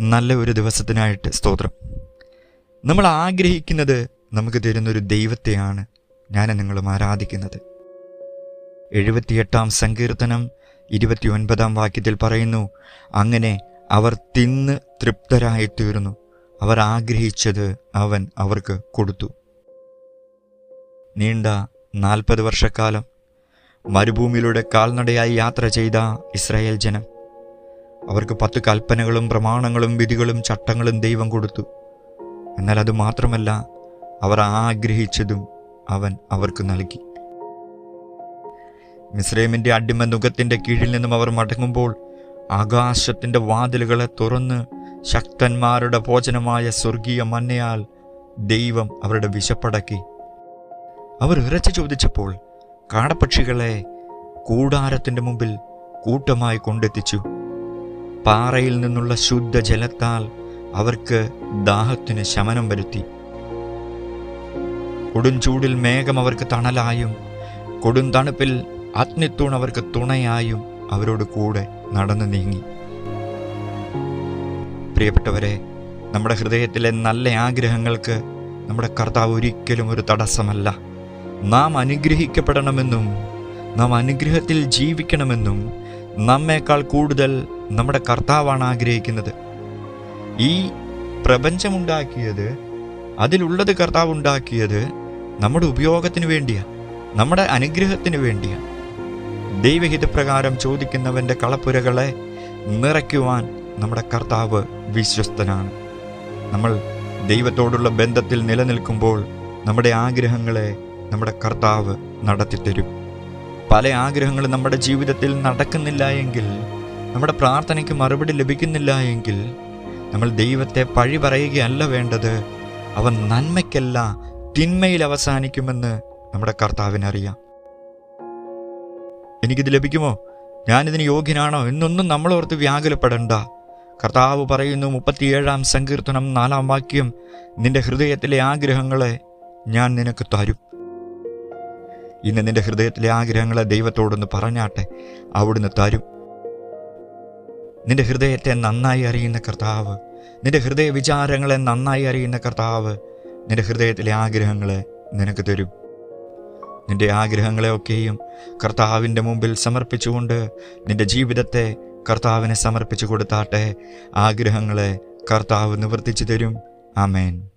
നല്ല ഒരു ദിവസത്തിനായിട്ട് സ്തോത്രം. നമ്മൾ ആഗ്രഹിക്കുന്നത് നമുക്ക് തരുന്നൊരു ദൈവത്തെയാണ് ഞാൻ നിങ്ങളും ആരാധിക്കുന്നത്. എഴുപത്തിയെട്ടാം സങ്കീർത്തനം ഇരുപത്തിയൊൻപതാം വാക്യത്തിൽ പറയുന്നു അങ്ങനെ അവർ തിന്ന് തൃപ്തരായി തീർന്നു അവർ ആഗ്രഹിച്ചത് അവൻ അവർക്ക് കൊടുത്തു. നീണ്ട നാൽപ്പത് വർഷക്കാലം മരുഭൂമിയിലൂടെ കാൽനടയായി യാത്ര ചെയ്ത ഇസ്രായേൽ ജനം അവർക്ക് പത്ത് കൽപ്പനകളും പ്രമാണങ്ങളും വിധികളും ചട്ടങ്ങളും ദൈവം കൊടുത്തു. എന്നാൽ അത് മാത്രമല്ല അവർ ആഗ്രഹിച്ചതും അവൻ അവർക്ക് നൽകി. മിസ്രൈമിന്റെ അടിമ നുഖത്തിന്റെ കീഴിൽ നിന്നും അവർ മടങ്ങുമ്പോൾ ആകാശത്തിന്റെ വാതിലുകളെ തുറന്ന് ശക്തന്മാരുടെ ഭോജനമായ സ്വർഗീയ മന്നയാൽ ദൈവം അവരുടെ വിശപ്പടക്കി. അവർ ഇറച്ചി ചോദിച്ചപ്പോൾ കാടപ്പക്ഷികളെ കൂടാരത്തിന്റെ മുമ്പിൽ കൂട്ടമായി കൊണ്ടെത്തിച്ചു. പാറയിൽ നിന്നുള്ള ശുദ്ധജലത്താൽ അവർക്ക് ദാഹത്തിന് ശമനം വരുത്തി. കൊടുംചൂടിൽ മേഘം അവർക്ക് തണലായും കൊടും തണുപ്പിൽ അഗ്നിത്തൂൺ അവർക്ക് തുണയായും അവരോട് കൂടെ നടന്നു നീങ്ങി. പ്രിയപ്പെട്ടവരെ നമ്മുടെ ഹൃദയത്തിലെ നല്ല ആഗ്രഹങ്ങൾക്ക് നമ്മുടെ കർത്താവ് ഒരിക്കലും ഒരു തടസ്സമല്ല. നാം അനുഗ്രഹിക്കപ്പെടണമെന്നും നാം അനുഗ്രഹത്തിൽ ജീവിക്കണമെന്നും നമ്മേക്കാൾ കൂടുതൽ നമ്മുടെ കർത്താവാണ് ആഗ്രഹിക്കുന്നത്. ഈ പ്രപഞ്ചമുണ്ടാക്കിയത് അതിലുള്ളത് കർത്താവ് ഉണ്ടാക്കിയത് നമ്മുടെ ഉപയോഗത്തിന് വേണ്ടിയാ നമ്മുടെ അനുഗ്രഹത്തിന് വേണ്ടിയാ. ദൈവഹിതപ്രകാരം ചോദിക്കുന്നവന്റെ കളപ്പുരകളെ നിറയ്ക്കുവാൻ നമ്മുടെ കർത്താവ് വിശ്വസ്തനാണ്. നമ്മൾ ദൈവത്തോടുള്ള ബന്ധത്തിൽ നിലനിൽക്കുമ്പോൾ നമ്മുടെ ആഗ്രഹങ്ങളെ നമ്മുടെ കർത്താവ് നടത്തിത്തരും. പല ആഗ്രഹങ്ങളും നമ്മുടെ ജീവിതത്തിൽ നടക്കുന്നില്ല എങ്കിൽ നമ്മുടെ പ്രാർത്ഥനയ്ക്ക് മറുപടി ലഭിക്കുന്നില്ല എങ്കിൽ നമ്മൾ ദൈവത്തെ പഴി പറയുകയല്ല വേണ്ടത്. അവൻ നന്മയ്ക്കല്ല തിന്മയിൽ അവസാനിക്കുമെന്ന് നമ്മുടെ കർത്താവിനറിയാം. എനിക്കിത് ലഭിക്കുമോ? ഞാനിതിന് യോഗ്യനാണോ? എന്നൊന്നും നമ്മൾ ഓർത്ത് വ്യാകുലപ്പെടണ്ട. കർത്താവ് പറയുന്നു മുപ്പത്തിയേഴാം സങ്കീർത്തനം നാലാം വാക്യം നിന്റെ ഹൃദയത്തിലെ ആഗ്രഹങ്ങളെ ഞാൻ നിനക്ക് തരും. ഇന്ന് നിന്റെ ഹൃദയത്തിലെ ആഗ്രഹങ്ങളെ ദൈവത്തോടൊന്ന് പറഞ്ഞാട്ടെ അവിടുന്ന് തരും. നിന്റെ ഹൃദയത്തെ നന്നായി അറിയുന്ന കർത്താവ് നിന്റെ ഹൃദയ വിചാരങ്ങളെ നന്നായി അറിയുന്ന കർത്താവ് നിന്റെ ഹൃദയത്തിലെ ആഗ്രഹങ്ങളെ നിനക്ക് തരും. നിന്റെ ആഗ്രഹങ്ങളെയൊക്കെയും കർത്താവിന്റെ മുമ്പിൽ സമർപ്പിച്ചുകൊണ്ട് നിന്റെ ജീവിതത്തെ കർത്താവിനെ സമർപ്പിച്ചു കൊടുത്താട്ടെ. ആഗ്രഹങ്ങളെ കർത്താവ് നിവർത്തിച്ചു തരും. ആമേൻ.